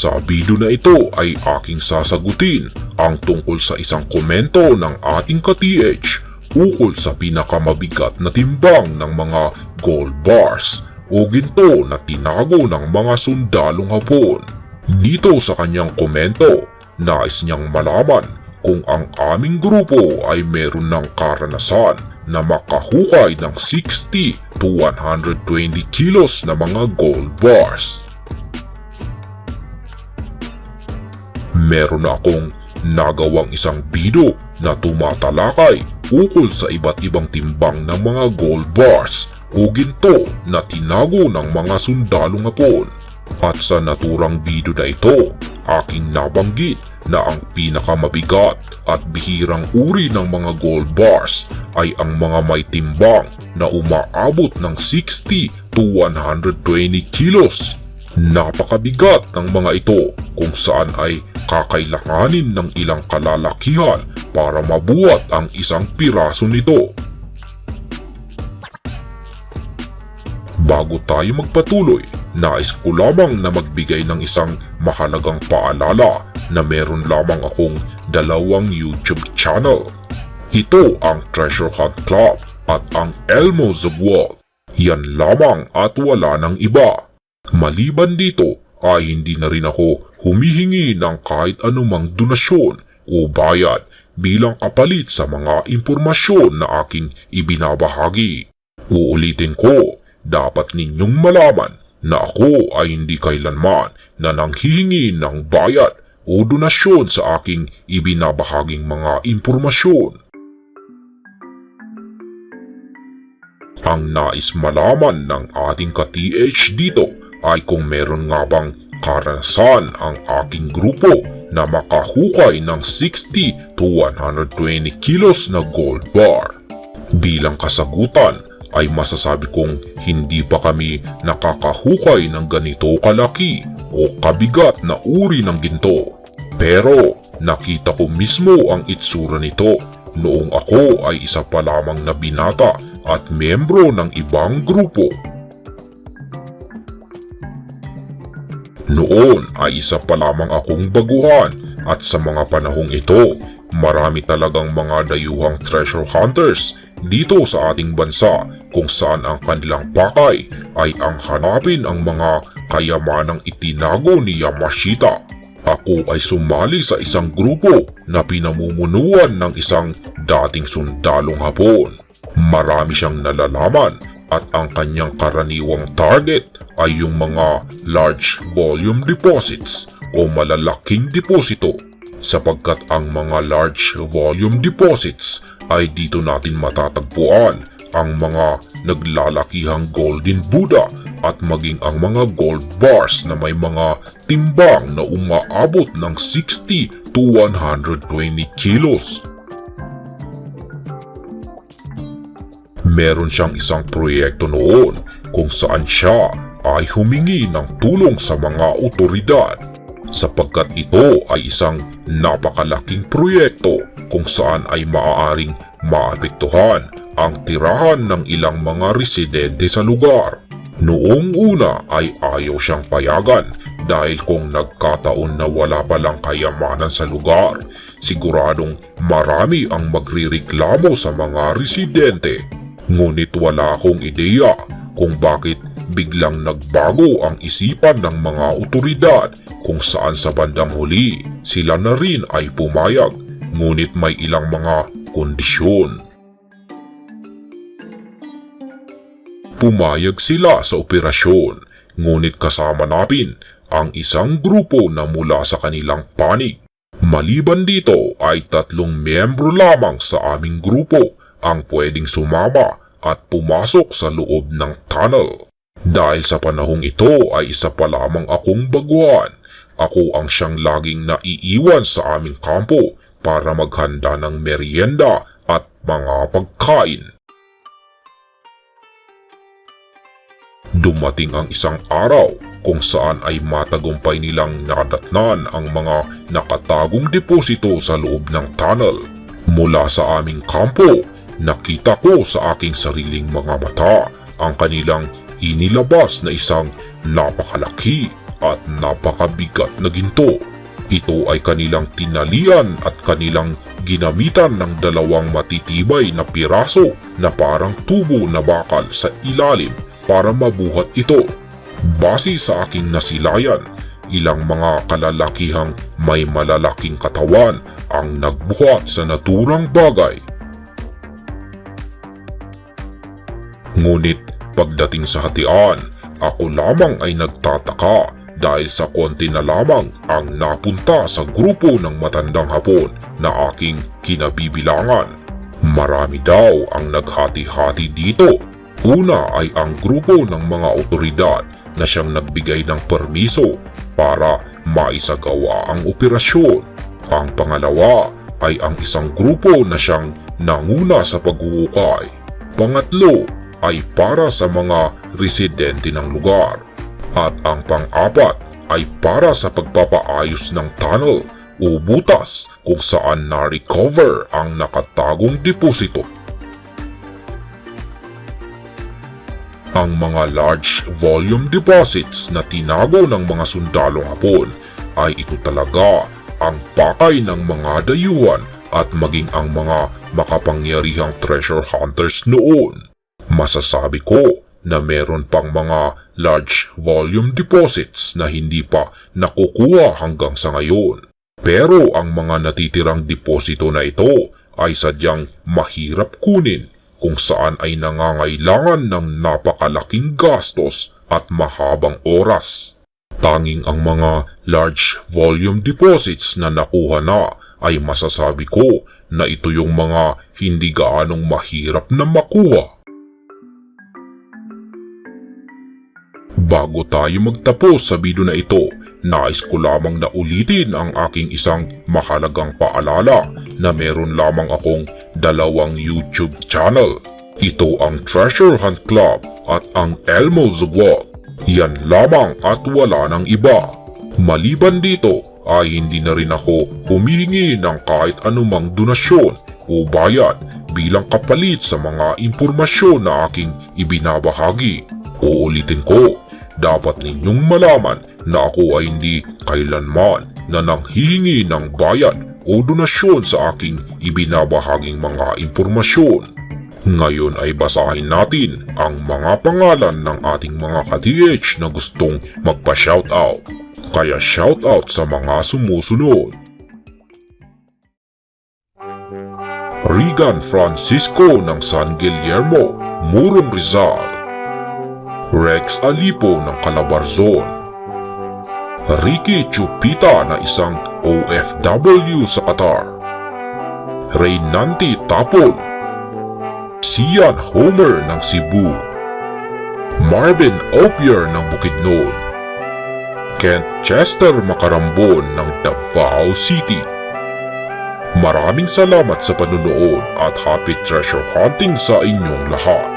Sa video na ito ay aking sasagutin ang tungkol sa isang komento ng ating ka-TH ukol sa pinakamabigat na timbang ng mga gold bars o ginto na tinago ng mga sundalong Hapon. Dito sa kanyang komento, nais niyang malaman kung ang aming grupo ay meron ng karanasan na makahukay ng 60 to 120 kilos na mga gold bars. Meron akong nagawang isang video na tumatalakay ukol sa iba't ibang timbang ng mga gold bars o ginto na tinago ng mga sundalong hapon. At sa naturang video na ito, aking nabanggit na ang pinakamabigat at bihirang uri ng mga gold bars ay ang mga may timbang na umaabot ng 60 to 120 kilos. Napakabigat ng mga ito kung saan ay kakailanganin ng ilang kalalakihan para mabuhat ang isang piraso nito. Bago tayo magpatuloy, nais ko lamang na magbigay ng isang mahalagang paalala na meron lamang akong dalawang YouTube channel. Ito ang Treasure Hunt Club at ang Elmo Zugwalt. Yan lamang at wala ng iba. Maliban dito ay hindi na rin ako humihingi ng kahit anumang donasyon o bayad bilang kapalit sa mga impormasyon na aking ibinabahagi. Uulitin ko, dapat ninyong malaman na ako ay hindi kailanman na nanghihingi ng bayad o donasyon sa aking ibinabahaging mga impormasyon. Ang nais malaman ng ating ka-TH dito ay kung meron nga bang karanasan ang aking grupo na makahukay ng 60 to 120 kilos na gold bar. Bilang kasagutan ay masasabi kong hindi pa kami nakakahukay ng ganito kalaki o kabigat na uri ng ginto. Pero nakita ko mismo ang itsura nito noong ako ay isa pa lamang na binata at membro ng ibang grupo. Noon ay isa pa lamang akong baguhan at sa mga panahong ito, marami talagang mga dayuhang treasure hunters dito sa ating bansa kung saan ang kanilang pakay ay ang hanapin ang mga kayamanang itinago ni Yamashita. Ako ay sumali sa isang grupo na pinamumunuan ng isang dating sundalong hapon. Marami siyang nalalaman at ang kanyang karaniwang target ay yung mga large volume deposits o malalaking deposito sapagkat ang mga large volume deposits ay dito natin matatagpuan ang mga naglalakihang golden Buddha at maging ang mga gold bars na may mga timbang na umaabot ng 60 to 120 kilos. Meron siyang isang proyekto noon kung saan siya ay humingi ng tulong sa mga otoridad sapagkat ito ay isang napakalaking proyekto kung saan ay maaaring maapektuhan ang tirahan ng ilang mga residente sa lugar. Noong una ay ayaw siyang payagan dahil kung nagkataon na wala palang kayamanan sa lugar, siguradong marami ang magrireklamo sa mga residente. Ngunit wala akong ideya kung bakit biglang nagbago ang isipan ng mga otoridad kung saan sa bandang huli sila na rin ay pumayag ngunit may ilang mga kondisyon. Pumayag sila sa operasyon ngunit kasama natin ang isang grupo na mula sa kanilang panig. Maliban dito ay tatlong miyembro lamang sa aming grupo ang pwedeng sumama at pumasok sa loob ng tunnel. Dahil sa panahong ito ay isa pa lamang akong baguhan. Ako ang siyang laging naiiwan sa aming kampo para maghanda ng merienda at mga pagkain. Dumating ang isang araw kung saan ay matagumpay nilang nadatnan ang mga nakatagong deposito sa loob ng tunnel. Mula sa aming kampo, nakita ko sa aking sariling mga mata ang kanilang inilabas na isang napakalaki at napakabigat na ginto. Ito ay kanilang tinalian at kanilang ginamitan ng dalawang matitibay na piraso na parang tubo na bakal sa ilalim para mabuhat ito. Base sa aking nasilayan, ilang mga kalalakihang may malalaking katawan ang nagbuhat sa naturang bagay. Ngunit pagdating sa hatian, ako lamang ay nagtataka dahil sa konti na lamang ang napunta sa grupo ng matandang hapon na aking kinabibilangan. Marami daw ang naghati-hati dito. Una ay ang grupo ng mga otoridad na siyang nagbigay ng permiso para maisagawa ang operasyon. Ang pangalawa ay ang isang grupo na siyang nanguna sa paghuhukay. Pangatlo ay para sa mga residente ng lugar. At ang pang-apat ay para sa pagpapaayos ng tunnel o butas kung saan na-recover ang nakatagong deposito. Ang mga large volume deposits na tinago ng mga sundalong hapon ay ito talaga ang pakay ng mga dayuhan at maging ang mga makapangyarihang treasure hunters noon. Masasabi ko na meron pang mga large volume deposits na hindi pa nakukuha hanggang sa ngayon. Pero ang mga natitirang deposito na ito ay sadyang mahirap kunin kung saan ay nangangailangan ng napakalaking gastos at mahabang oras. Tanging ang mga large volume deposits na nakuha na ay masasabi ko na ito yung mga hindi gaanong mahirap na makuha. Bago tayo magtapos sa video na ito, nais ko lamang na ulitin ang aking isang mahalagang paalala na meron lamang akong dalawang YouTube channel. Ito ang Treasure Hunt Club at ang Elmo Zugwal. Yan lamang at wala ng iba. Maliban dito ay hindi na rin ako humihingi ng kahit anumang donasyon o bayad bilang kapalit sa mga impormasyon na aking ibinabahagi. Uulitin ko, dapat ninyong malaman na ako ay hindi kailanman na nanghihingi ng bayad o donasyon sa aking ibinabahaging mga impormasyon. Ngayon ay basahin natin ang mga pangalan ng ating mga ka-TH na gustong magpa-shoutout. Kaya shoutout sa mga sumusunod. Regan Francisco ng San Guillermo, Murong Rizal. Rex Alipo ng Calabarzon. Ricky Chupita na isang OFW sa Qatar. Reynanti Tapol. Sian Homer ng Cebu. Marvin Opier ng Bukidnon. Kent Chester Macarambon ng Davao City. Maraming salamat sa panunood at happy treasure hunting sa inyong lahat.